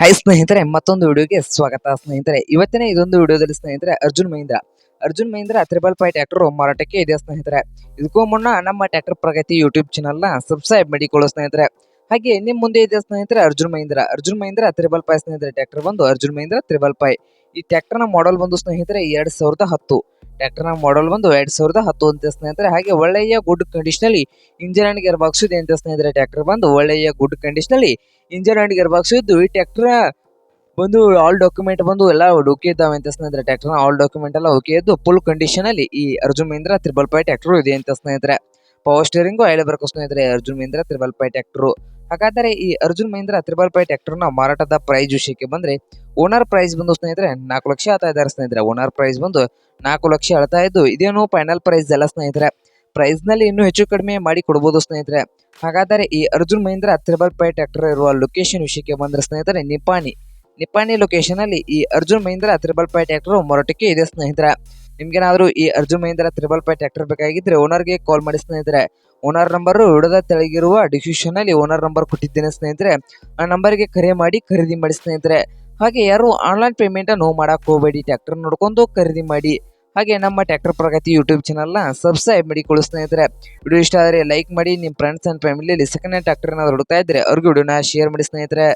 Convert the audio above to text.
Hi ಸ್ನೇಹಿತರೆ, ಮತ್ತೊಂದು ವಿಡಿಯೋಗೆ ಸ್ವಾಗತ. ಸ್ನೇಹಿತರೆ, ಇವತ್ತಿನ ಇದೊಂದು ವಿಡಿಯೋದಲ್ಲಿ ಸ್ನೇಹಿತರೆ, Arjun Mahindra. Arjun Mahindra triple five tractor ಮಾರಾಟಕ್ಕೆ ಇದೆ ಸ್ನೇಹಿತರೆ? ಇದಕ್ಕೂ ಮುನ್ನ ನಮ್ಮ ಟ್ರ್ಯಾಕ್ಟರ್ ಪ್ರಗತಿ ಯೂಟ್ಯೂಬ್ ಚಾನಲ್ನ ಸಬ್ಸ್ಕ್ರೈಬ್ ಮಾಡಿಕೊಳ್ಳೋ ಸ್ನೇಹಿತರೆ. ಹಾಗೆ ನಿಮ್ಮ ಮುಂದೆ ಇದೆ ಸ್ನೇಹಿತರೆ, ಅರ್ಜುನ್ ಮಹೀಂದ್ರ. ಅರ್ಜುನ್ ಮಹೀಂದ್ರ ತ್ರಿಬಲ್ ಪೈ ಸ್ನೇಹಿತರೆ ಟ್ರ್ಯಾಕ್ಟರ್ ಬಂದು ಅರ್ಜುನ್ ಮಹೀಂದ್ರ ತ್ರಿಬಲ್ ಫೈ ಈ ಟ್ರ್ಯಾಕ್ಟರ್ನ ಮಾಡೆಲ್ ಬಂದು ಸ್ನೇಹಿತರೆ ಎರಡ್ ಸಾವಿರದ ಹತ್ತು. ಟ್ರ್ಯಾಕ್ಟರ್ನ ಮಾಡೆಲ್ ಬಂದು ಎರಡ್ ಸಾವಿರದ ಹತ್ತು ಅಂತ ಸ್ನೇಹಿತರೆ, ಹಾಗೆ ಒಳ್ಳೆಯ ಗುಡ್ ಕಂಡೀಷನಲ್ಲಿ ಇಂಜಿನ್ ಅಂಡ್ ಗೇರ್ ಬಾಕ್ಸ್ ಇದೆ ಅಂತ ಸ್ನೇಹಿತರೆ, ಟ್ರ್ಯಾಕ್ಟರ್ ಬಂದು ಒಳ್ಳೆಯ ಗುಡ್ ಕಂಡೀಷನಲ್ಲಿ ಇಂಜಿನ್ ಅಂಡ್ ಗೇರ್ ಬಾಕ್ಸ್ ಇದ್ದು, ಈ ಟ್ರ್ಯಾಕ್ಟರ್ ಬಂದು ಆಲ್ ಡಾಕ್ಯುಮೆಂಟ್ ಬಂದು ಎಲ್ಲ ಓಕೆ ಇದ್ದಾವೆ ಅಂತ ಸ್ನೇಹಿತರೆ ಟ್ರ್ಯಾಕ್ಟರ್ ಆಲ್ ಡಾಕ್ಯುಮೆಂಟ್ ಎಲ್ಲ ಓಕೆ ಇದ್ದು ಫುಲ್ ಕಂಡೀಷನ್ ಅಲ್ಲಿ ಈ Arjun Mahindra triple five tractor ಇದೆ ಅಂತ ಸ್ನೇಹಿತರೆ. ಪವರ್ ಸ್ಟೇರಿಂಗು ಐಲೆ ಬರ್ಕೋ ಸ್ನೇಹಿತರೆ Arjun Mahindra triple five tractor. ಹಾಗಾದರೆ ಈ ಅರ್ಜುನ್ ಮಹೇಂದ್ರ ತ್ರಿಬಲ್ ಪೈ ಟ್ರ್ಯಾಕ್ಟರ್ನ ಮಾರಾಟದ ಪ್ರೈಸ್ ವಿಷಯಕ್ಕೆ ಬಂದ್ರೆ ಓನರ್ ಪ್ರೈಸ್ ಬಂದು ಸ್ನೇಹಿತರೆ ನಾಲ್ಕು ಲಕ್ಷ ಹೇಳ್ತಾ ಇದ್ದಾರೆ ಸ್ನೇಹಿತರೆ. ಓನರ್ ಪ್ರೈಸ್ ಬಂದು ನಾಲ್ಕು ಲಕ್ಷ ಹೇಳ್ತಾ ಇದ್ದು ಇದೇನು ಫೈನಲ್ ಪ್ರೈಸ್ ಎಲ್ಲ ಸ್ನೇಹಿತರೆ. ಪ್ರೈಸ್ನಲ್ಲಿ ಇನ್ನೂ ಹೆಚ್ಚು ಕಡಿಮೆ ಮಾಡಿ ಕೊಡಬಹುದು ಸ್ನೇಹಿತರೆ. ಹಾಗಾದರೆ ಈ Arjun Mahindra triple five tractor ಇರುವ ಲೊಕೇಶನ್ ವಿಷಯಕ್ಕೆ ಬಂದ್ರೆ ಸ್ನೇಹಿತರೆ ನಿಪಾಣಿ. ನಿಪಾಣಿ ಲೊಕೇಶನ್ ಅಲ್ಲಿ ಈ Arjun Mahindra triple five tractor ಮೊರಟಕ್ಕೆ ಇದೆ ಸ್ನೇಹಿತರೆ. ನಿಮ್ಗೇನಾದ್ರೂ ಈ Arjun Mahindra triple five tractor ಬೇಕಾಗಿದ್ರೆ ಓನರ್ಗೆ ಕಾಲ್ ಮಾಡಿ ಸ್ನೇಹಿತರೆ. ಓನರ್ ನಂಬರ್ ವಿಡದ ತೆಳಗಿರುವ ಡಿಸ್ಕ್ರಿಪ್ಷನ್ ಅಲ್ಲಿ ಓನರ್ ನಂಬರ್ ಕೊಟ್ಟಿದ್ದೇನೆ ಸ್ನೇಹಿತರೆ. ಆ ನಂಬರ್ಗೆ ಕರೆ ಮಾಡಿ ಖರೀದಿ ಮಾಡಿ ಸ್ನೇಹಿತರೆ. ಹಾಗೆ ಯಾರು ಆನ್ಲೈನ್ ಪೇಮೆಂಟ್ ನೋವು ಮಾಡಕ್ ಹೋಗಬೇಡಿ. ಟ್ರ್ಯಾಕ್ಟರ್ ನೋಡ್ಕೊಂಡು ಖರೀದಿ ಮಾಡಿ. ಹಾಗೆ ನಮ್ಮ ಟ್ರ್ಯಾಕ್ಟರ್ ಪ್ರಗತಿ ಯೂಟ್ಯೂಬ್ ಚಾನಲ್ನ ಸಬ್ಸ್ಕ್ರೈಬ್ ಮಾಡಿಕೊಳ್ಳಿ ಸ್ನೇಹಿತರೆ. ವಿಡಿಯೋ ಇಷ್ಟ ಆದರೆ ಲೈಕ್ ಮಾಡಿ. ನಿಮ್ಮ ಫ್ರೆಂಡ್ಸ್ ಅಂಡ್ ಫ್ಯಾಮಿಲಿಯಲ್ಲಿ ಸೆಕೆಂಡ್ ಹ್ಯಾಂಡ್ ಟ್ರ್ಯಾಕ್ಟರ್ ಏನಾದ್ರು ಹುಡುಕ್ತಾ ಇದ್ರೆ ಅವ್ರಿಗೆ ವಿಡಿಯೋನ ಶೇರ್ ಮಾಡಿ ಸ್ನೇಹಿತರೆ.